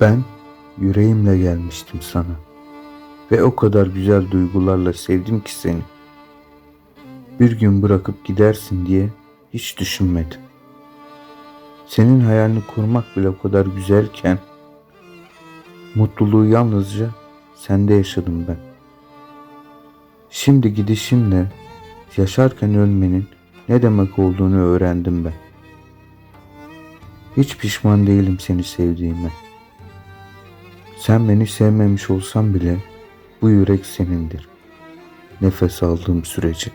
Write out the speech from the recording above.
Ben yüreğimle gelmiştim sana. Ve o kadar güzel duygularla sevdim ki seni. Bir gün bırakıp gidersin diye hiç düşünmedim. Senin hayalini kurmak bile o kadar güzelken mutluluğu yalnızca sende yaşadım ben. Şimdi gidişimle yaşarken ölmenin ne demek olduğunu öğrendim ben. Hiç pişman değilim seni sevdiğime. Sen beni sevmemiş olsan bile bu yürek senindir. Nefes aldığım sürece.